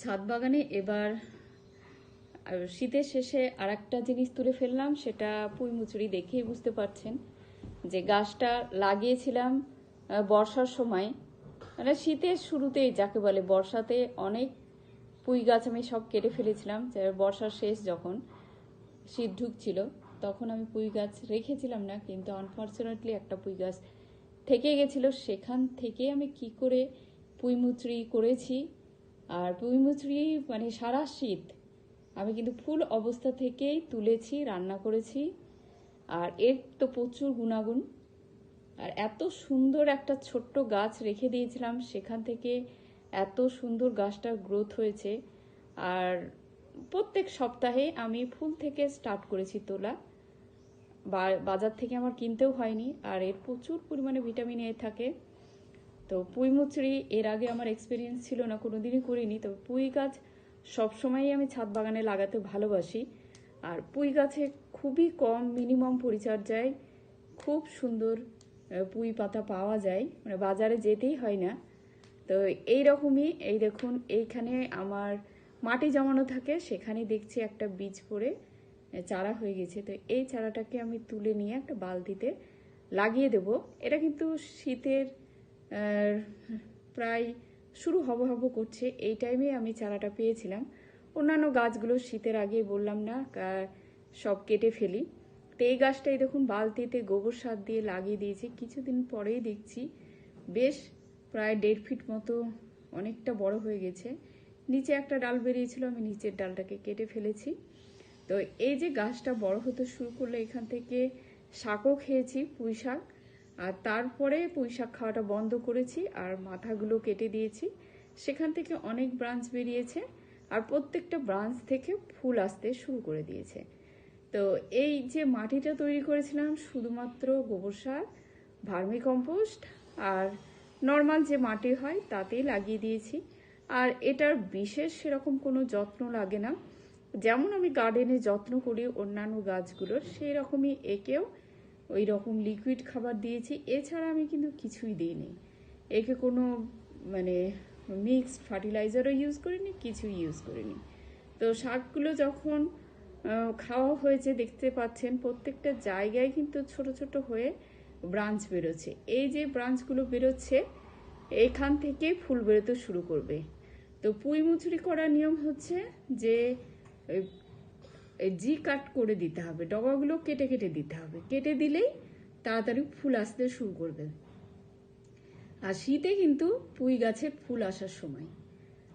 ছাদ বাগানে এবার শীতের শেষে আর একটা জিনিস তুলে ফেললাম, সেটা পুঁই মুচুরি দেখেই বুঝতে পারছেন যে গাছটা লাগিয়েছিলাম বর্ষার সময়। মানে শীতের শুরুতেই যাকে বলে বর্ষাতে অনেক পুঁই গাছ আমি সব কেটে ফেলেছিলাম বর্ষার শেষ যখন শীত ঢুকছিল, তখন আমি পুঁই গাছ রেখেছিলাম না, কিন্তু আনফর্চুনেটলি একটা পুঁই গাছ থেকে গেছিল, সেখান থেকে আমি কি করে পুঁই মুচড়ি করেছি আর পুঁই মুচড়ি মানে সারা শীত আমি কিন্তু ফুল অবস্থা থেকেই তুলেছি, রান্না করেছি। আর এর তো প্রচুর গুণাগুণ। আর এত সুন্দর একটা ছোট্ট গাছ রেখে দিয়েছিলাম, সেখান থেকে এত সুন্দর গাছটার গ্রোথ হয়েছে। আর প্রত্যেক সপ্তাহে আমি ফুল থেকে স্টার্ট করেছি তোলা। বাজার থেকে আমার কিনতেও হয়নি। আর এর প্রচুর পরিমাণে ভিটামিন এ থাকে। তো পুঁই মুচড়ি এর আগে আমার এক্সপিরিয়েন্স ছিল না কোনো দিনই করিনি। তবে পুঁই গাছ সবসময়ই আমি ছাদ বাগানে লাগাতে ভালোবাসি। আর পুঁই গাছে খুবই কম মিনিমাম পরিচর্যায় খুব সুন্দর পুঁই পাতা পাওয়া যায়। মানে বাজারে যেতেই হয় না। তো এই রকমই এই দেখুন, এইখানে আমার মাটি জমানো থাকে, সেখানে দেখছি একটা বীজ পড়ে চারা হয়ে গেছে। তো এই চারাটাকে আমি তুলে নিয়ে একটা বালতিতে লাগিয়ে দেব। এটা কিন্তু শীতের প্রায় শুরু হব হব করছে। এই টাইমে আমি চারাটা পেয়েছিলাম। অন্যান্য গাছগুলো শীতের আগে বললাম না সব কেটে ফেলি। তো এই গাছটাই দেখুন, বালতিতে গোবর সার দিয়ে লাগিয়ে দিয়েছি। কিছুদিন পরেই দেখছি বেশ প্রায় দেড় ফিট মতো অনেকটা বড় হয়ে গেছে। নিচে একটা ডাল বেরিয়েছিল, আমি নিচের ডালটাকে কেটে ফেলেছি। তো এই যে গাছটা বড় হতে শুরু করলে, এখান থেকে শাকও খেয়েছি, পুঁই শাক। আর তারপরে পুঁই শাক খাওয়াটা বন্ধ করেছি আর মাথাগুলো কেটে দিয়েছি। সেখান থেকে অনেক ব্রাঞ্চ বেরিয়েছে আর প্রত্যেকটা ব্রাঞ্চ থেকে ফুল আসতে শুরু করে দিয়েছে। তো এই যে মাটিটা তৈরি করেছিলাম শুধুমাত্র গোবর সার, ভার্মি কম্পোস্ট আর নর্মাল যে মাটি হয় তাতেই লাগিয়ে দিয়েছি। আর এটার বিশেষ সেরকম কোনো যত্ন লাগে না। যেমন আমি গার্ডেনে যত্ন করি অন্যান্য গাছগুলোর সেই রকমই একেও ওই রকম লিকুইড খাবার দিয়েছি। এছাড়া আমি কিন্তু কিছুই দিইনি। একে কোনো মানে মিক্সড ফার্টিলাইজারও ইউজ করিনি, কিছুই ইউজ করিনি। তো শাকগুলো যখন খাওয়া হয়েছে, দেখতে পাচ্ছেন, প্রত্যেকটা জায়গায় কিন্তু ছোট ছোট হয়ে ব্রাঞ্চ বেরোচ্ছে। এই যে ব্রাঞ্চগুলো বেরোচ্ছে, এখান থেকে ফুল বেরোতে শুরু করবে। তো পুঁই মুচুরি করার নিয়ম হচ্ছে যে জি কাট করে দিতে হবে। ডগাগুলো কেটে কেটে দিতে হবে। কেটে দিলেই তাড়াতাড়ি ফুল আসতে শুরু করবে। আর শীতে কিন্তু পুঁই গাছের ফুল আসার সময়।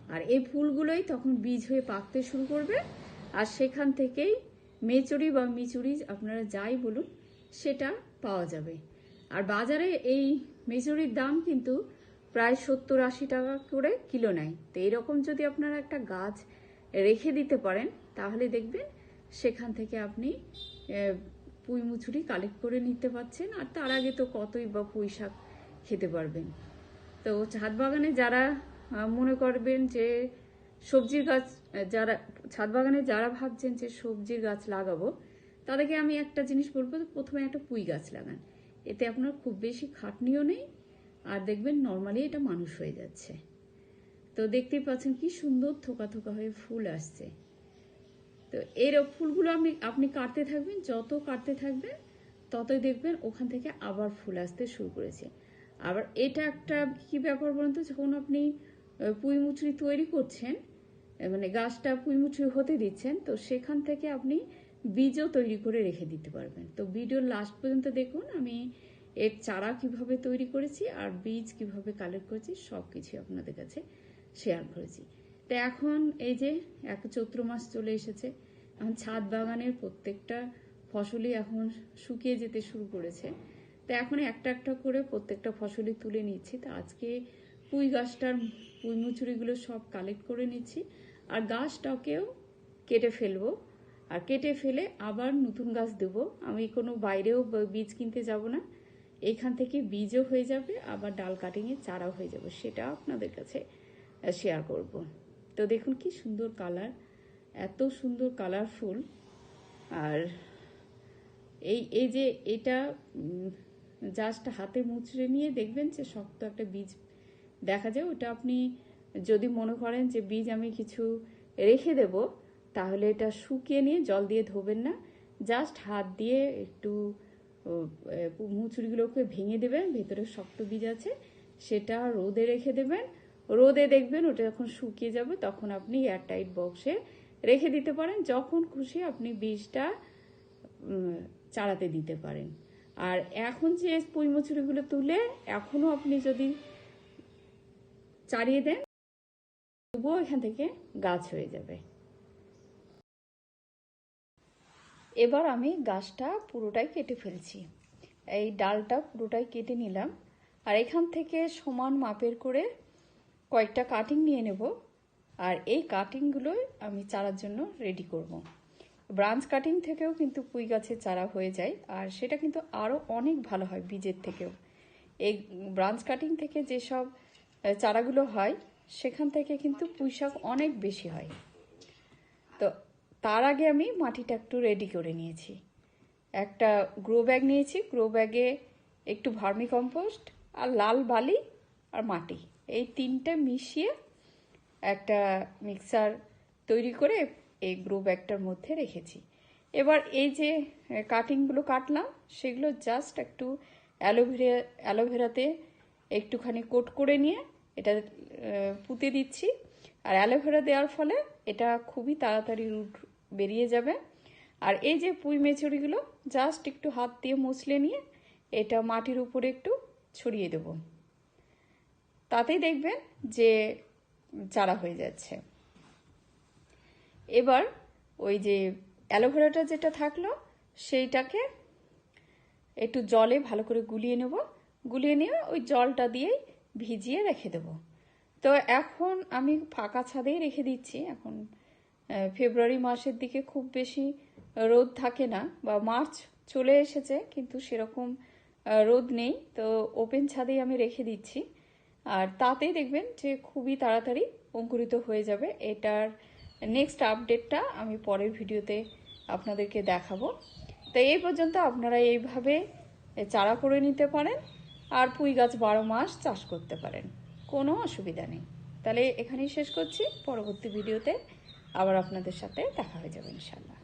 আর এই ফুলগুলোই তখন বীজ হয়ে পাকতে শুরু করবে। আর সেখান থেকেই মেচুরি বা মিচুরি আপনারা যাই বলুন, সেটা পাওয়া যাবে। আর বাজারে এই মেচুরির দাম কিন্তু প্রায় সত্তর আশি টাকা করে কিলো নেয়। তো এইরকম যদি আপনারা একটা গাছ রেখে দিতে পারেন, তাহলে দেখবেন সেখান থেকে আপনি পুঁই মুচুরি কালেক্ট করে নিতে পারছেন আর তার আগে তো কতই বা পুঁই শাক খেতে পারবেন। তো ছাদ বাগানে যারা মনে করবেন যে সবজির গাছ যারা, ছাদ বাগানে যারা ভাবছেন যে সবজির গাছ লাগাবো, তাদেরকে আমি একটা জিনিস বলব প্রথমে একটা পুঁই গাছ লাগান। এতে আপনার খুব বেশি খাটনিও নেই আর দেখবেন নর্মালি এটা মানুষ হয়ে যাচ্ছে। তো দেখতেই পাচ্ছেন কি সুন্দর থোকা থোকা হয়ে ফুল আসছে। তো এর ফুলগুলো আপনি আপনি কাটতে থাকবেন, যত কাটতে থাকবেন, ততই দেখবেন ওখান থেকে আবার ফুল আসতে শুরু করেছে। আবার এটা একটা কি ব্যাপার বলুন তো, যখন আপনি পুঁই তৈরি করছেন মানে গাছটা পুঁই মুচড়ি হতে দিচ্ছেন, তো সেখান থেকে আপনি বীজও তৈরি করে রেখে দিতে পারবেন। তো ভিডিওর লাস্ট পর্যন্ত দেখুন, আমি এর চারা কীভাবে তৈরি করেছি আর বীজ কীভাবে কালেক্ট করেছি সব কিছু আপনাদের কাছে শেয়ার করেছি। তো এখন এই যে এক চৈত্র মাস চলে এসেছে, এখন ছাদ বাগানের প্রত্যেকটা ফসলই এখন শুকিয়ে যেতে শুরু করেছে। তো এখন একটা একটা করে প্রত্যেকটা ফসলই তুলে নিচ্ছি। তো আজকে পুঁই গাছটার পুঁই মুচুরিগুলো সব কালেক্ট করে নিচ্ছি। আর গাছটাকেও কেটে ফেলব। আর কেটে ফেলে আবার নতুন গাছ দেবো। আমি কোনো বাইরেও বীজ কিনতে যাব না। এখান থেকে বীজও হয়ে যাবে, আবার ডাল কাটিংয়ে চারাও হয়ে যাবে, সেটা আপনাদের কাছে শেয়ার করব। তো দেখুন কি সুন্দর কালার, এত সুন্দর কালারফুল। আর এই এই যে এটা জাস্ট হাতে মুচড়ে নিয়ে দেখবেন যে শক্ত একটা বীজ দেখা যায়। ওটা আপনি যদি মনে করেন যে বীজ আমি কিছু রেখে দেব, তাহলে এটা শুকিয়ে নিয়ে জল দিয়ে ধোবেন না। জাস্ট হাত দিয়ে একটু মুচুরিগুলোকে ভেঙে দেবেন, ভেতরে শক্ত বীজ আছে, সেটা রোদে রেখে দেবেন। রোদে দেখবেন ওটা যখন শুকিয়ে যাবে তখন আপনি এয়ারটাইট বক্সে রেখে দিতে পারেন, যখন খুশি আপনি বীজটা চারাতে দিতে পারেন। আর এখন যে পুঁই মুচুরিগুলো তুলে এখনও আপনি যদি চারিয়ে দেন, তবুও এখান থেকে গাছ হয়ে যাবে। এবার আমি গাছটা পুরোটাই কেটে ফেলছি। এই ডালটা পুরোটাই কেটে নিলাম। আর এখান থেকে সমান মাপের করে কয়েকটা কাটিং নিয়ে নেব। আর এই কাটিংগুলোই আমি চারার জন্য রেডি করব। ব্রাঞ্চ কাটিং থেকেও কিন্তু পুঁই গাছের চারা হয়ে যায়। আর সেটা কিন্তু আরও অনেক ভালো হয় বীজের থেকেও। এই ব্রাঞ্চ কাটিং থেকে যেসব চারাগুলো হয়, সেখান থেকে কিন্তু পুঁই শাক অনেক বেশি হয়। তো তার আগে আমি মাটিটা একটু রেডি করে নিয়েছি। একটা গ্রো ব্যাগ নিয়েছি। গ্রো ব্যাগে একটু ভার্মি কম্পোস্ট আর লাল বালি, আর মাটি। এই তিনটে মিশিয়ে একটা মিক্সার তৈরি করে এই গ্রো ব্যাগটার মধ্যে রেখেছি। এবার এই যে কাটিংগুলো কাটলাম, সেগুলো জাস্ট একটু অ্যালোভেরা, অ্যালোভেরাতে একটুখানি কোট করে নিয়ে এটা পুঁতে দিচ্ছি। আর অ্যালোভেরা দেওয়ার ফলে এটা খুবই তাড়াতাড়ি রুট বেরিয়ে যাবে। আর এই যে পুঁই মেচুরিগুলো জাস্ট একটু হাত দিয়ে মুছলে নিয়ে এটা মাটির উপরে একটু ছড়িয়ে দেব। তাতেই দেখবেন যে চারা হয়ে যাচ্ছে। এবার ওই যে অ্যালোভেরাটা যেটা থাকল, সেইটাকে একটু জলে ভালো করে গুলিয়ে নেব। গুলিয়ে নিয়ে ওই জলটা দিয়েই ভিজিয়ে রেখে দেব। তো এখন আমি ফাঁকা ছাদেই রেখে দিচ্ছি। এখন ফেব্রুয়ারি মাসের দিকে খুব বেশি রোদ থাকে না বা মার্চ চলে এসেছে, কিন্তু সেরকম রোদ নেই। তো ওপেন ছাদেই আমি রেখে দিচ্ছি। আর তাতেই দেখবেন যে খুবই তাড়াতাড়ি অঙ্কুরিত হয়ে যাবে। এটার নেক্সট আপডেটটা আমি পরের ভিডিওতে আপনাদেরকে দেখাবো। তো এই পর্যন্ত আপনারা এইভাবে চারা করে নিতে পারেন আর পুঁই গাছ বারো মাস চাষ করতে পারেন। কোনো অসুবিধা নেই। তাহলে এখানেই শেষ করছি। পরবর্তী ভিডিওতে আবার আপনাদের সাথে দেখা হয়ে যাবে ইনশাল্লাহ